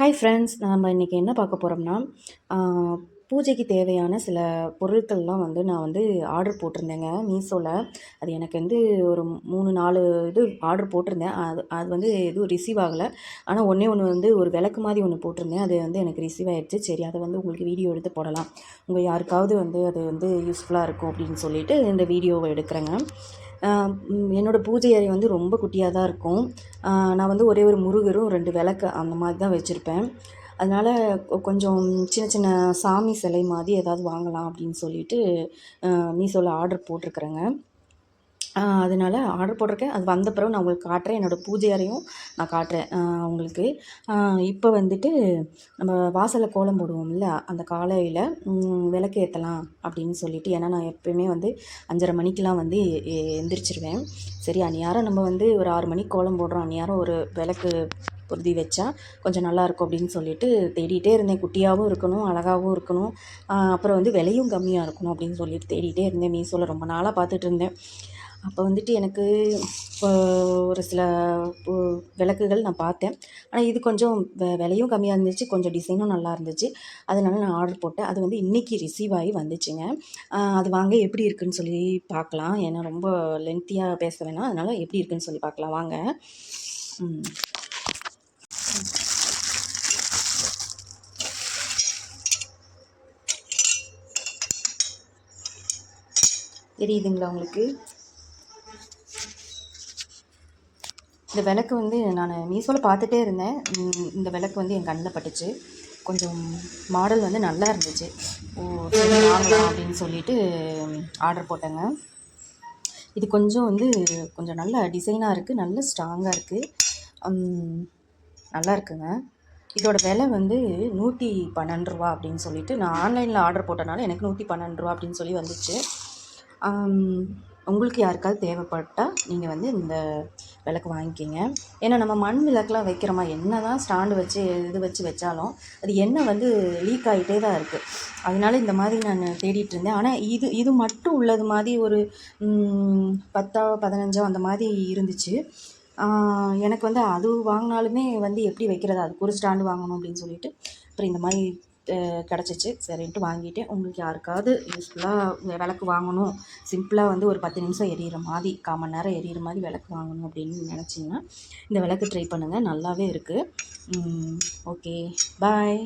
Hi friends நம்ம இன்றைக்கி என்ன பார்க்க போகிறோம்னா பூஜைக்கு தேவையான சில பொருட்கள்லாம் வந்து நான் வந்து ஆர்டர் போட்டிருந்தேங்க மீஷோவில் அது எனக்கு வந்து ஒரு மூணு நாலு இது ஆர்டர் போட்டிருந்தேன். அது அது வந்து எதுவும் ரிசீவ் ஆகலை. ஆனால் ஒன்றே ஒன்று வந்து ஒரு விளக்கு மாதிரி ஒன்று போட்டிருந்தேன். அது வந்து எனக்கு ரிசீவ் ஆகிடுச்சு சரி அதை வந்து உங்களுக்கு வீடியோ எடுத்து போடலாம். உங்கள் யாருக்காவது வந்து அது வந்து யூஸ்ஃபுல்லாக இருக்கும் அப்படின்னு சொல்லிட்டு இந்த வீடியோவை எடுக்கிறேங்க. என்னோடய பூஜை அறை வந்து ரொம்ப குட்டியாக தான் இருக்கும். நான் வந்து ஒரே ஒரு முருகரும் ரெண்டு விளக்கு அந்த மாதிரி தான் வச்சுருப்பேன். அதனால் கொஞ்சம் சின்ன சின்ன சாமி சிலை மாதிரி ஏதாவது வாங்கலாம் அப்படின்னு சொல்லிட்டு மீஷோவில் ஆர்டர் போட்டிருக்குறேங்க. அதனால் ஆர்டர் போட்டிருக்கேன். அது வந்த பிறகு நான் உங்களுக்கு காட்டுறேன். என்னோடய பூஜை அறையும் நான் காட்டுறேன். உங்களுக்கு. இப்போ வந்துட்டு நம்ம வாசலில் கோலம் போடுவோம்ல அந்த காலையில் விளக்கு ஏற்றலாம் அப்படின்னு சொல்லிட்டு ஏன்னா நான் எப்போயுமே வந்து அஞ்சரை மணிக்கெலாம் வந்து எந்திரிச்சிருவேன். சரி அந்நேரம் நம்ம வந்து ஒரு ஆறு மணிக்கு கோலம் போடுறோம். அந்நேரம் ஒரு விளக்கு பொருதி வச்சா கொஞ்சம் நல்லாயிருக்கும் அப்படின்னு சொல்லிட்டு தேடிகிட்டே இருந்தேன். குட்டியாகவும் இருக்கணும் அழகாகவும் இருக்கணும். அப்புறம் வந்து விலையும் கம்மியாக இருக்கணும் அப்படின்னு சொல்லிட்டு தேடிகிட்டே இருந்தேன். மீஷோவில் ரொம்ப நாளாக பார்த்துட்டு இருந்தேன். அப்போ வந்துட்டு எனக்கு ஒரு சில விளக்குகள் நான் பார்த்தேன். ஆனால் இது கொஞ்சம் வெ விலையும் கம்மியாக இருந்துச்சு. கொஞ்சம் டிசைனும் நல்லா இருந்துச்சு. அதனால நான் ஆர்டர் போட்டேன். அது வந்து இன்றைக்கி ரிசீவ் ஆகி வந்துச்சுங்க. அது வாங்க எப்படி இருக்குன்னு சொல்லி பார்க்கலாம். ஏன்னா ரொம்ப லென்த்தியாக பேச வேணாம். அதனால் எப்படி இருக்குன்னு சொல்லி பார்க்கலாம். வாங்க. தெரியுதுங்களா உங்களுக்கு? இந்த விளக்கு வந்து நான் மீஷோவில் பார்த்துட்டே இருந்தேன். இந்த விளக்கு வந்து என் கண்ணில் பட்டுச்சு. கொஞ்சம் மாடல் வந்து நல்லா இருந்துச்சு. ஓ சரி வாங்கலாம் அப்படின்னு சொல்லிட்டு ஆர்டர் போட்டேங்க. இது கொஞ்சம் வந்து கொஞ்சம் நல்ல டிசைனாக இருக்குது நல்ல ஸ்ட்ராங்காக இருக்குது நல்லா இருக்குங்க. இதோட விலை வந்து நூற்றி பன்னெண்டு ரூபா அப்படின்னு சொல்லிட்டு நான் ஆன்லைனில் ஆர்டர் போட்டனால எனக்கு நூற்றி பன்னெண்டு ரூபா அப்படின்னு சொல்லி வந்துச்சு. உங்களுக்கு யாருக்காவது தேவைப்பட்டால் நீங்கள் வந்து இந்த விளக்கு வாங்கிக்கிங்க. ஏன்னா நம்ம மண் விளக்குலாம் வைக்கிறோமா என்ன தான் ஸ்டாண்டு வச்சு இது வச்சு வச்சாலும் அது எண்ணெய் வந்து லீக் ஆகிட்டே தான் இருக்குது அதனால இந்த மாதிரி நான் தேடிட்டு இருந்தேன். ஆனால் இது இது மட்டும் உள்ளது மாதிரி ஒரு பத்தோ பதினஞ்சோ அந்த மாதிரி இருந்துச்சு. எனக்கு வந்து அது வாங்கினாலுமே வந்து எப்படி வைக்கிறது? அதுக்கு ஒரு ஸ்டாண்டு வாங்கணும் அப்படின்னு சொல்லிட்டு. அப்புறம் இந்த மாதிரி கிடச்சிச்சு. சரின்ட்டு வாங்கிட்டேன். உங்களுக்கு யாருக்காவது யூஸ்ஃபுல்லாக விளக்கு வாங்கணும். சிம்பிளாக வந்து ஒரு பத்து நிமிஷம் எரியிற மாதிரி கால் மணி நேரம் எரியிற மாதிரி விளக்கு வாங்கணும் அப்படின்னு நினச்சிங்கன்னா இந்த விளக்கு ட்ரை பண்ணுங்கள் நல்லாவே இருக்குது ஓகே பாய்